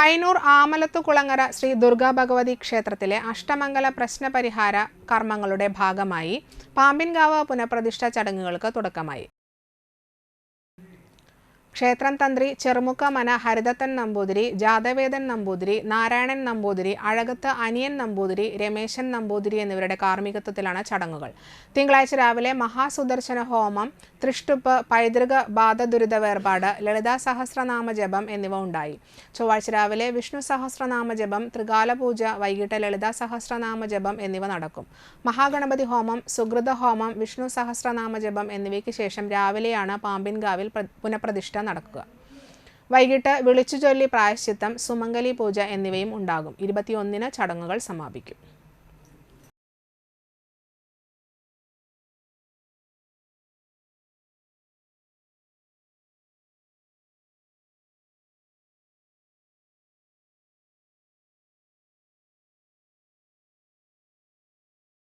പൈനൂർ ആമലത്തുകുളങ്ങര ശ്രീ ദുർഗാ ഭഗവതി ക്ഷേത്രത്തിലെ അഷ്ടമംഗല പ്രശ്നപരിഹാര കർമ്മങ്ങളുടെ ഭാഗമായി പാമ്പിൻകാവ് പുനഃപ്രതിഷ്ഠ ചടങ്ങുകൾക്ക് തുടക്കമായി. ക്ഷേത്രം തന്ത്രി ചെറുമുക്ക മന ഹരിദത്തൻ നമ്പൂതിരി ജാതവേദൻ നമ്പൂതിരി നാരായണൻ നമ്പൂതിരി അഴകത്ത് അനിയൻ നമ്പൂതിരി രമേശൻ നമ്പൂതിരി എന്നിവരുടെ കാർമ്മികത്വത്തിലാണ് ചടങ്ങുകൾ. തിങ്കളാഴ്ച രാവിലെ മഹാസുദർശന ഹോമം തൃഷ്ടുപ്പ് പൈതൃക ബാധദുരിത വേർപാട് ലളിതാ സഹസ്രനാമ ജപം എന്നിവ ഉണ്ടായി. ചൊവ്വാഴ്ച രാവിലെ വിഷ്ണു സഹസ്രനാമ ജപം ത്രികാല പൂജ വൈകിട്ട് ലളിതാ സഹസ്രനാമ ജപം എന്നിവ നടക്കും. മഹാഗണപതി ഹോമം സുഹൃത ഹോമം വിഷ്ണു സഹസ്രനാമ ജപം എന്നിവയ്ക്ക് ശേഷം രാവിലെയാണ് പാമ്പിൻകാവിൽ പ്ര- പുനഃപ്രതിഷ്ഠ നടക്കുക. വൈകിട്ട് വിളിച്ചു ചൊല്ലി പ്രായശ്ചിത്തം സുമംഗലി പൂജ എന്നിവയും ഉണ്ടാകും. ഇരുപത്തിയൊന്നിന് ചടങ്ങുകൾ സമാപിക്കും.